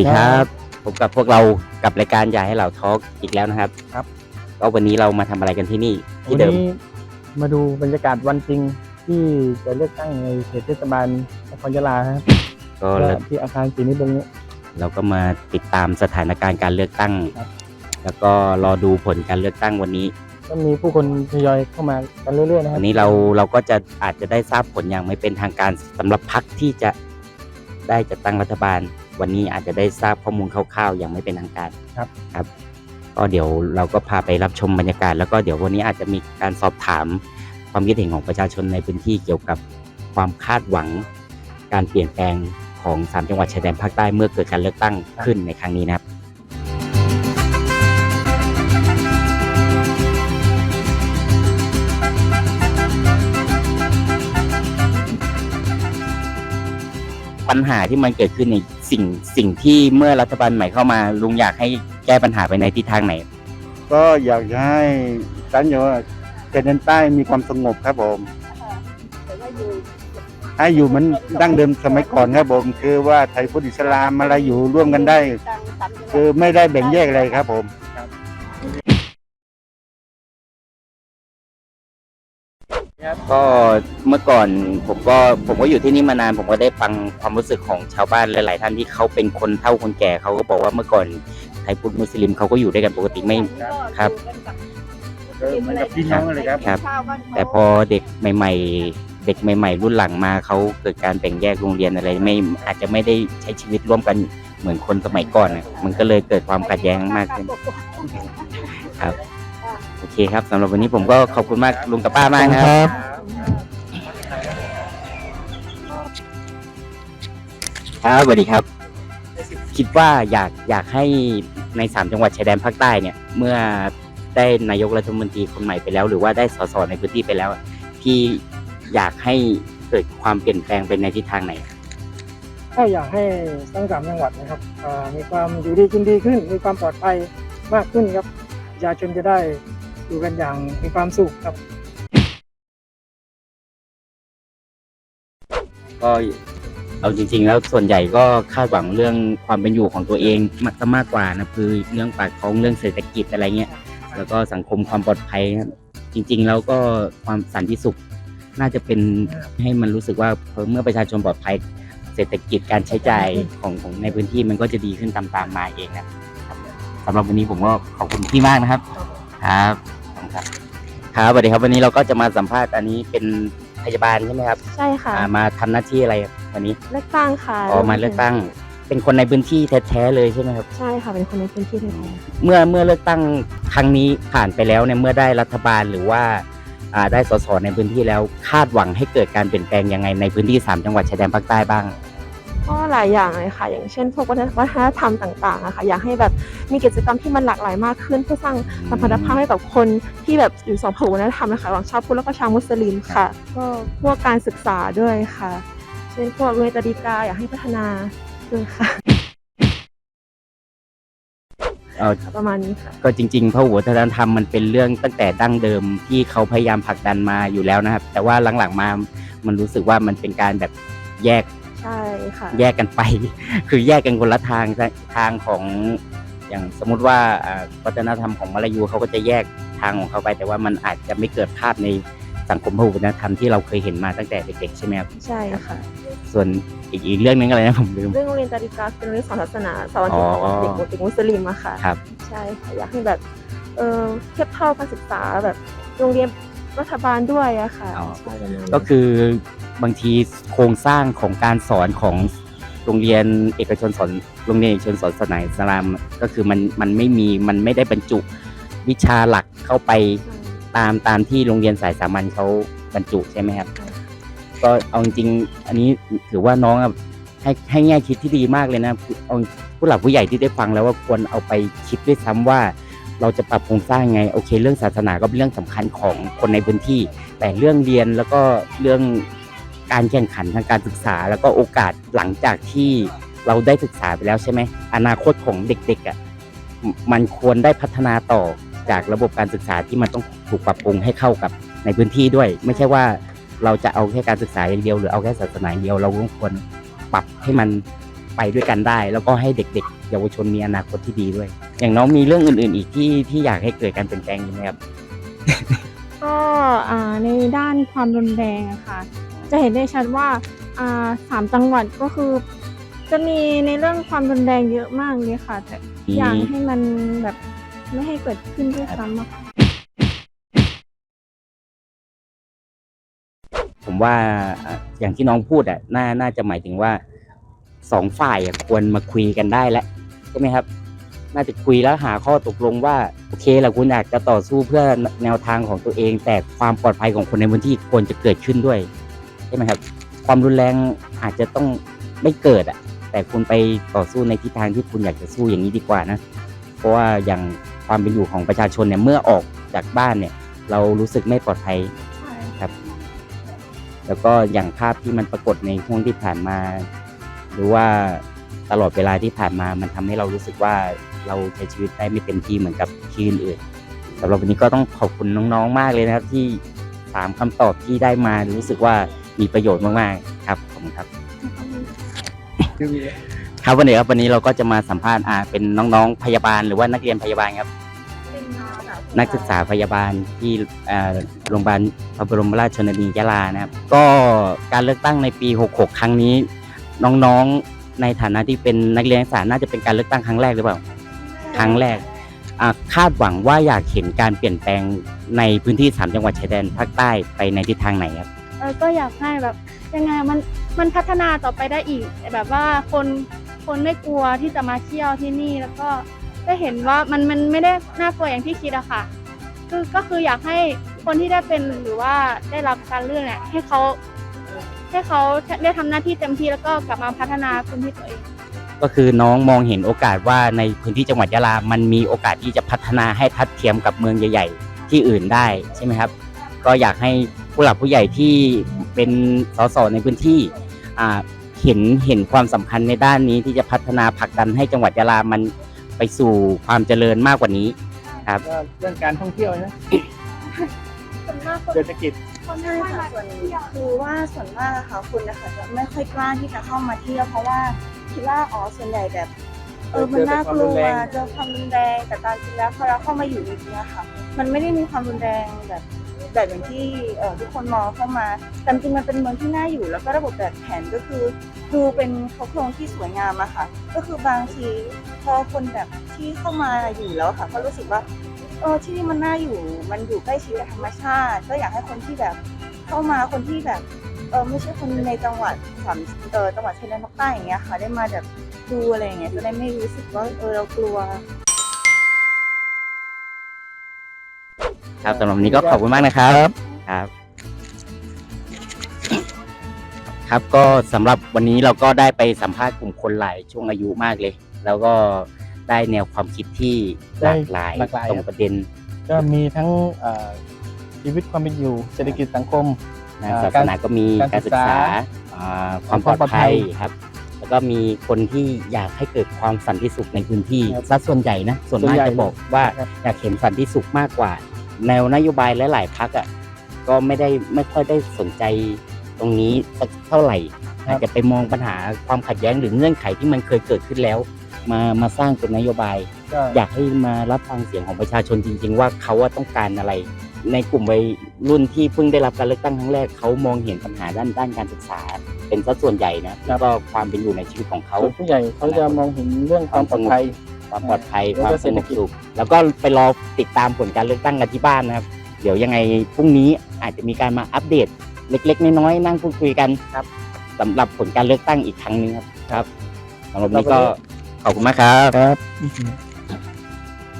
ดีครับพบกับพวกเรากับรายการอยากให้เราทอล์กอีกแล้วนะครับ ครับ ก็วันนี้เรามาทำอะไรกันที่นี่ที่วันเดิมนี้มาดูบรรยากาศวันจริงที่จะเลือกตั้งในเขตเทศบาลนครยะลาครับก็และที่อาคารศรีนิบงศ์เราก็มาติดตามสถานการณ์การเลือกตั้ง ครับ แล้วก็รอดูผลการเลือกตั้งวันนี้ ก็มีผู้คนทยอยเข้ามากันเรื่อยๆนะครัวับนนี้เราเราก็จะอาจจะได้ทราบผลอย่างไม่เป็นทางการสำหรับพรรคที่จะได้จัดตั้งรัฐบาล วันนี้อาจจะได้ทราบข้อมูลคร่าวๆอย่างไม่เป็นทางการครับครับ ก็เดี๋ยวเราก็พาไปรับชมบรรยากาศ แล้วก็เดี๋ยววันนี้อาจจะมีการสอบถามความคิดเห็นของประชาชนในพื้นที่เกี่ยวกับความคาดหวัง การเปลี่ยนแปลงของสามจังหวัดชายแดนภาคใต้เมื่อเกิดการเลือกตั้งขึ้นในครั้งนี้นะครับ ปัญหาที่มันเกิดขึ้นใน สิ่งสิ่งที่เมื่อรัฐบาลใหม่เข้ามา ลุงอยากให้แก้ปัญหาไปในทิศทางไหน ก็อยากจะให้สันอยู่เขตแดนใต้มีความสงบครับผม ให้อยู่เหมือนดั้งเดิมสมัยก่อนครับผม คือว่าไทยพุทธอิสลามอะไรอยู่ร่วมกันได้ คือไม่ได้แบ่งแยกอะไรครับผม ก็เมื่อก่อนผมก็ผมก็อยู่ที่นี่มานาน ผมก็ได้ฟังความรู้สึกของชาวบ้านหลาย ๆ ท่านที่เขาเป็นคนเฒ่าคนแก่เขาก็บอกว่าเมื่อก่อนไทยพุทธมุสลิมเขาก็อยู่ด้วยกันปกติไม่ครับเออเหมือนกับพี่น้องเลยครับครับ แต่พอเด็กใหม่ ๆ เด็กใหม่ ๆ รุ่นหลังมาเขาเกิดการแบ่งแยกโรงเรียนอะไรไม่อาจจะไม่ได้ใช้ชีวิตร่วมกันเหมือนคนสมัยก่อนน่ะมันก็เลยเกิดความขัดแย้งมากขึ้นครับโอเคครับสำหรับวันนี้ผมก็ขอบคุณมากลุงกับป้ามากนะครับ ครับสวัสดีครับ คิดว่าอยากอยากให้ในสามจังหวัดชายแดนภาคใต้เนี่ย เมื่อได้นายกรัฐมนตรีคนใหม่ไปแล้ว หรือว่าได้สสในพื้นที่ไปแล้วอะพี่อยากให้เกิดความเปลี่ยนแปลงเป็นในทิศทางไหนก็อยากให้ทั้งสามจังหวัดนะครับอ่ามีความอยู่ดีกินดีขึ้น มีความปลอดภัยมากขึ้นครับประชาชนจะได้ อยู่กันอย่างมีความสุขครับ ก็เอาจริง ๆ แล้วส่วนใหญ่ก็คาดหวังเรื่องความเป็นอยู่ของตัวเองมากมากกว่านะคือเรื่องปากท้องเรื่องเศรษฐกิจอะไรเงี้ยแล้วก็สังคมความปลอดภัยครับจริง ๆ แล้วก็ความสันติสุขน่าจะเป็นให้มันรู้สึกว่าเมื่อประชาชนปลอดภัย เศรษฐกิจการใช้จ่ายของของในพื้นที่มันก็จะดีขึ้นตามๆมาเองนะครับสำหรับวันนี้ผมก็ขอบคุณพี่มากนะครับ ครับขอบคุณครับ ครับสวัสดีครับวันนี้เราก็จะมาสัมภาษณ์อันนี้เป็นพยาบาลใช่ไหมครับใช่ค่ะ อ่ามาทำหน้าที่อะไรครับวันนี้เลือกตั้งค่ะออกมาเลือกตั้ง เป็นคนในพื้นที่แท้ๆเลยใช่ไหมครับ ใช่ค่ะ เป็นคนในพื้นที่แท้เมื่อเมื่อเลือกตั้งครั้งนี้ผ่านไปแล้วเนี่ยเมื่อได้รัฐบาลหรือว่าอ่าได้สสในพื้นที่แล้วคาดหวังให้เกิดการเปลี่ยนแปลงยังไงในพื้นที่สามจังหวัดชายแดนภาคใต้บ้างๆ ก็หลายอย่างเลยค่ะ อย่างเช่นพวกวัฒนวัฒนธรรมต่างๆอะค่ะอยากให้แบบมีกิจกรรมที่มันหลากหลายมากขึ้น เพื่อสร้างสัมพันธภาพให้กับคนที่แบบอยู่สองเผ่าวัฒนธรรมนะคะระหว่างชาวพุทธแล้วก็ชาวมุสลิมค่ะ ก็พวกการศึกษาด้วยค่ะ เช่นพวกเวตดีกาอยากให้พัฒนาด้วยค่ะ เอ่อประมาณนี้ค่ะ ก็จริงๆพหุวัฒนธรรมมันเป็นเรื่องตั้งแต่ดั้งเดิมที่เขาพยายามผลักดันมาอยู่แล้วนะครับ แต่ว่าหลังๆมา มันรู้สึกว่ามันเป็นการแบบแยก ใช่ค่ะแยกกันไป คือแยกกันคนละทางทางของอย่างสมมุติว่าอ่าวัฒนธรรมของมาลายูเขาก็จะแยกทางของเขาไป แต่ว่ามันอาจจะไม่เกิดภาพในสังคมพหุวัฒนธรรมที่เราเคยเห็นมาตั้งแต่เด็กๆใช่ไหมครับใช่ค่ะ ส่วนอีกอีกเรื่องหนึงอะไรนะผมลืมเรื่องโรงเรียนตาดิกาเป็นโรงเรียนสอนศาสนาสอนอ๋ถึองเด็กเด็กมุสลิมอะค่ะครับใช่ค่ะอยากให้แบบเออเทียบเท่าการศึกษาแบบโรงเรียนรัฐบาลด้วยอะค่ะอ๋อใช่ประมาณนั้นก็คือ บางทีโครงสร้างของการสอนของโรงเรียนเอกชนสอนโรงเรียนเอกชนสอนศาสนาอิสลามก็คือมันมันไม่มีมันไม่ได้บรรจุวิชาหลักเข้าไปตามตามที่โรงเรียนสายสามัญเขาบรรจุใช่ไหมครับ ก็เอาจริงอันนี้ถือว่าน้องอะให้ให้แง่คิดที่ดีมากเลยนะเอาผู้หลักผู้ใหญ่ที่ได้ฟังแล้วว่าควรเอาไปคิดด้วยซ้ำว่าเราจะปรับโครงสร้างไงโอเค เรื่องศาสนาก็เป็นเรื่องสำคัญของคนในพื้นที่ แต่เรื่องเรียนแล้วก็เรื่อง การแข่งขันทางการศึกษา แล้วก็โอกาสหลังจากที่เราได้ศึกษาไปแล้วใช่ไหมอนาคตของเด็กๆอะมันควรได้พัฒนาต่อจากระบบการศึกษาที่มันต้องถูกปรับปรุงให้เข้ากับในพื้นที่ด้วย ไม่ใช่ว่าเราจะเอาแค่การศึกษาอย่างเดียว หรือเอาแค่ศาสนาอย่างเดียวเราก็ควรปรับให้มันไปด้วยกันได้ แล้วก็ให้เด็ก ๆ เยาวชนมีอนาคตที่ดีด้วย อย่างน้องมีเรื่องอื่น ๆ อีกที่ที่อยากให้เกิดการเปลี่ยนแปลงยู่ไหมครับก็ในด้านความรุนแรงอะค่ะ จะเห็นได้ชัดว่าสามจังหวัดก็คือ จะมีในเรื่องความรุนแรงเยอะมากเลยค่ะ แต่อยากให้มันแบบไม่ให้เกิดขึ้นด้วยซ้ำอะค่ะผมว่าอย่างที่น้องพูดอะน่าน่าจะหมายถึงว่าสองฝ่ายควรมาคุยกันได้แล้วใช่ไหมครับ น่าจะคุยแล้วหาข้อตกลงว่าโอเคแหละคุณอยากจะต่อสู้เพื่อแนวทางของตัวเอง แต่ความปลอดภัยของคนในพื้นที่ควรจะเกิดขึ้นด้วย ใช่ไหมครับ ความรุนแรงอาจจะต้องไม่เกิดอะแต่คุณไปต่อสู้ในทิศทางที่คุณอยากจะสู้อย่างนี้ดีกว่านะ เพราะว่าอย่างความเป็นอยู่ของประชาชนเนี่ยเมื่อออกจากบ้านเนี่ย เรารู้สึกไม่ปลอดภัยครับ แล้วก็อย่างภาพที่มันปรากฏในช่วงที่ผ่านมา หรือว่าตลอดเวลาที่ผ่านมามันทำให้เรารู้สึกว่าเราใช้ชีวิตได้ไม่เต็มที่เหมือนกับที่อื่นๆสำหรับวันนี้ก็ต้องขอบคุณน้องๆมากเลยนะครับที่ถามคำตอบที่ได้มารู้สึกว่า มีประโยชน์มากๆครับขอบคุณครับครับวันนี้ครับวันนี้เราก็จะมาสัมภาษณ์อ่าเป็นน้องๆพยาบาลหรือว่านักเรียนพยาบาลครับ นักศึกษาพยาบาลที่อ่อโรงพยาบาลพระบรมราชชนนียะลานะครับ ก็การเลือกตั้งในปี 66 ครั้งนี้ น้องๆในฐานะที่เป็นนักเรียนนักศึกษาน่าจะเป็นการเลือกตั้งครั้งแรกหรือเปล่าครั้งแรกคาดหวังว่าอยากเห็นการเปลี่ยนแปลงในพื้นที่ 3 จังหวัดชายแดนภาคใต้ไปในทิศทางไหนครับ เออก็อยากให้แบบยังไงมันมันพัฒนาต่อไปได้อีก แบบว่าคนคนไม่กลัวที่จะมาเที่ยวที่นี่แล้วก็ได้เห็นว่ามันมันไม่ได้น่ากลัวอย่างที่คิดอะค่ะ คือก็คืออยากให้คนที่ได้เป็นหรือว่าได้รับการเลือกเนี่ยให้เขาให้เขาได้ทำหน้าที่เต็มที่แล้วก็กลับมาพัฒนาพื้นที่ตัวเองก็คือน้องมองเห็นโอกาสว่าในพื้นที่จังหวัดยะลา มันมีโอกาสที่จะพัฒนาให้ทัดเทียมกับเมืองใหญ่ ๆ ที่อื่นได้ใช่ไหมครับ ก็อยากให้ ผู้หลักผู้ใหญ่ที่เป็นสสในพื้นที่อ่าเห็นเห็นความสำคัญในด้านนี้ที่จะพัฒนาผลักดันให้จังหวัดยะลามันไปสู่ความเจริญมากกว่านี้ครับก็เรื่องการท่องเที่ยวนะส่วนมากคนเศรษฐกิจคนใช่ไม่ค่ะมาส่วนคือว่าส่วนมากอะค่ะคุณนะคะจะไม่ค่อยกล้าที่จะเข้ามาเที่ยวเพราะว่าคิดว่าอ๋อส่วนใหญ่แบบเออมันน่ากลัวเจอความรุนแรงแต่ตามจริงแล้วพอเราเข้ามาอยู่จริงๆอะค่ะ มันไม่ได้มีความรุนแรงแบบ แบบอย่างที่ทุกคนมองเข้ามาแต่จริงมันเป็นเมืองที่น่าอยู่ แล้วก็ระบบแบบแผนก็คือดูเป็นโครงที่สวยงามอะค่ะ ก็คือบางทีพอคนแบบที่เข้ามาอยู่แล้วค่ะก็รู้สึกว่าเออที่นี่มันน่าอยู่ มันอยู่ใกล้ชิดกับธรรมชาติ ก็อยากให้คนที่แบบเข้ามาคนที่แบบเออไม่ใช่คนในจังหวัดสามเออจังหวัดชายแดนภาคใต้อย่างเงี้ยค่ะ ได้มาแบบดูอะไรอย่างเงี้ยจะได้ไม่รู้สึกว่าเออเรากลัว ครับสำหรับวันนี้ก็ขอบคุณมากนะครับครับ ครับก็สำหรับวันนี้เราก็ได้ไปสัมภาษณ์กลุ่มคนหลายช่วงอายุมากเลย แล้วก็ได้แนวความคิดที่หลากหลายหลากหลาย ตรงครับประเด็นก็มีทั้งเอ่อชีวิตความเป็นอยู่เศรษฐกิจสังคมนะอ่าศาสนาก็มีการการศึกษาศึกษาอ่าความปลอดความปลอดภัภัยยครับ แล้วก็มีคนที่อยากให้เกิดความสันติสุขในพื้นที่ครับซะส่วนใหญ่นะส่วนส่วนมากใหญ่จะบอกว่าครับ อยากเห็นสันติสุขมากกว่า แนวนโยบายหลายๆพักอะก็ไม่ได้ไม่ค่อยได้สนใจตรงนี้สักเท่าไหร่ อาจจะไปมองปัญหาความขัดแย้งหรือเงื่อนไขที่มันเคยเกิดขึ้นแล้ว มามาสร้างเป็นนโยบายก็อยากให้มารับฟังเสียงของประชาชนจริง ๆ ว่าเขาว่าต้องการอะไร ในกลุ่มวัยรุ่นที่เพิ่งได้รับการเลือกตั้งครั้งแรกเขามองเห็นปัญหาด้านด้านการศึกษา เป็นสัดส่วนใหญ่นะแล้วก็ความเป็นอยู่ในชีวิตของเขาส่วนผู้ใหญ่เขาจะมองเห็นเรื่องความปลอดภัย ความปลอดภัยแล้วความก็สเศรษงฐบกิจสุขแล้วก็ไปรอติดตามผลการเลือกตั้งกันที่บ้านนะครับ เดี๋ยวยังไงพรุ่งนี้อาจจะมีการมาอัปเดต เล็กๆน้อยๆนั่งพูดคุยกันครับสำหรับผลการเลือกตั้งอีกครั้งหนึงครับครับสำหรับวันนี้ก็ขอบคุณมากครับ ครับ